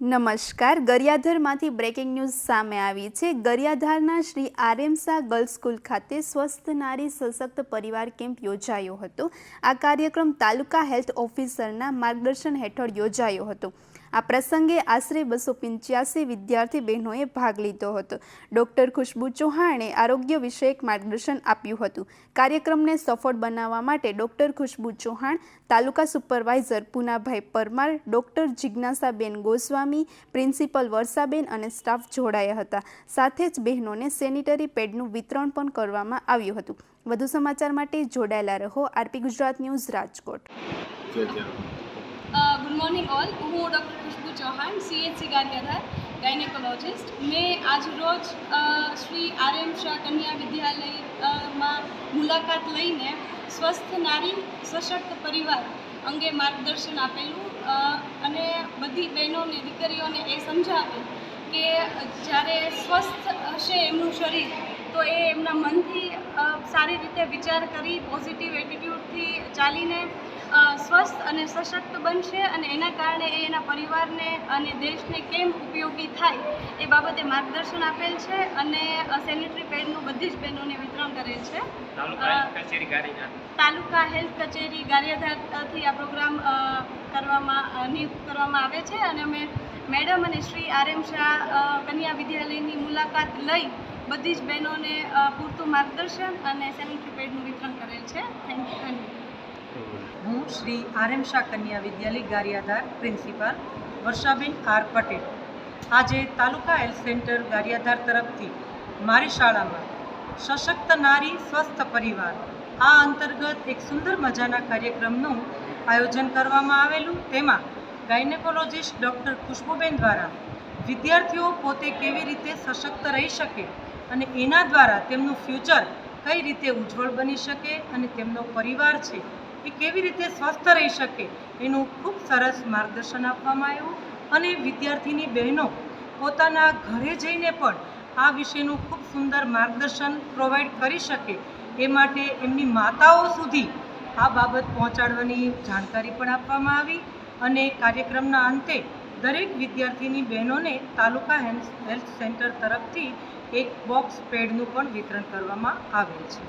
નમસ્કાર, ગરિયાધરમાંથી breaking news સામે આવી છે. ગરિયાધારના શ્રી આર્યમસા ગર્લ્સ સ્કૂલ ખાતે સ્વસ્થ નારી સશક્ત પરિવાર કેમ્પ યોજાયો હતો. આ કાર્યક્રમ તાલુકા હેલ્થ ઓફિસરના માર્ગદર્શન હેઠળ યોજાયો હતો. આ પ્રસંગે આશરે બસો પંચ્યાસી વિદ્યાર્થી બહેનોએ ભાગ લીધો હતો. ડૉક્ટર ખુશ્બુ ચૌહાણે આરોગ્ય વિષયક માર્ગદર્શન આપ્યું હતું. કાર્યક્રમને સફળ બનાવવા માટે doctor Khushbu Chauhan, taluka supervisor Punabhai Parmar, doctor Jignasaben Goswami, principal Varshaben અને સ્ટાફ જોડાયા હતા. સાથે જ બહેનોને સેનિટરી પેડનું વિતરણ પણ કરવામાં આવ્યું હતું. વધુ સમાચાર માટે જોડાયેલા રહો RP Gujarat news Rajkot. Good morning all હું doctor Khushbu Chauhan CHC Gariyadhar gynaecologist મેં આજરોજ શ્રી આર એમ શાહ કન્યા વિદ્યાલયમાં મુલાકાત લઈને સ્વસ્થ નારી, સશક્ત પરિવાર અંગે માર્ગદર્શન આપેલું અને બધી બહેનોને, દીકરીઓને એ સમજાવ્યું કે જ્યારે સ્વસ્થ હશે એમનું શરીર, તો એ એમના મનથી સારી રીતે વિચાર કરી પોઝિટિવ એટીટ્યૂડથી ચાલીને સ્વસ્થ અને સશક્ત બનશે અને એના કારણે એ એના પરિવારને અને દેશને કેમ ઉપયોગી થાય એ બાબતે માર્ગદર્શન આપેલ છે અને સેનિટરી પેડનું બધી જ બહેનોને વિતરણ કરેલ છે. તાલુકા હેલ્થ કચેરી ગારિયાધારથી આ પ્રોગ્રામ કરવામાં નિયુક્ત કરવામાં આવે છે અને અમે મેડમ અને શ્રી આર એમ શાહ કન્યા વિદ્યાલયની મુલાકાત લઈ બધી જ બહેનોને પૂરતું માર્ગદર્શન અને સેનિટરી પેડનું વિતરણ કરેલ છે. થેન્ક યુ હું Shri R M Shah Kanya Vidyalaya Gariyadhar principal Varshaben R Patel. આજે તાલુકા હેલ્થ સેન્ટર ગારિયાધાર તરફથી મારી શાળામાં સશક્ત નારી સ્વસ્થ પરિવાર, આ અંતર્ગત એક સુંદર મજાના કાર્યક્રમનું આયોજન કરવામાં આવેલું. તેમાં ગાયનેકોલોજિસ્ટ ડૉક્ટર ખુશ્બુબેન દ્વારા વિદ્યાર્થીઓ પોતે કેવી રીતે સશક્ત રહી શકે અને એના દ્વારા તેમનું ફ્યુચર કઈ રીતે ઉજ્જવળ બની શકે અને તેમનો પરિવાર છે એ કેવી રીતે સ્વસ્થ રહી શકે? એનું ખૂબ સરસ માર્ગદર્શન આપવામાં આવ્યું અને વિદ્યાર્થીની બહેનો પોતાના ઘરે જઈને પણ આ વિશેનું ખૂબ સુંદર માર્ગદર્શન પ્રોવાઈડ કરી શકે એ માટે એમની માતાઓ સુધી આ બાબત પહોંચાડવાની જાણકારી પણ આપવામાં આવી અને કાર્યક્રમના અંતે દરેક વિદ્યાર્થીની બહેનોને તાલુકા હેલ્થ સેન્ટર તરફથી એક બોક્સ પેડનું પણ વિતરણ કરવામાં આવેલ છે.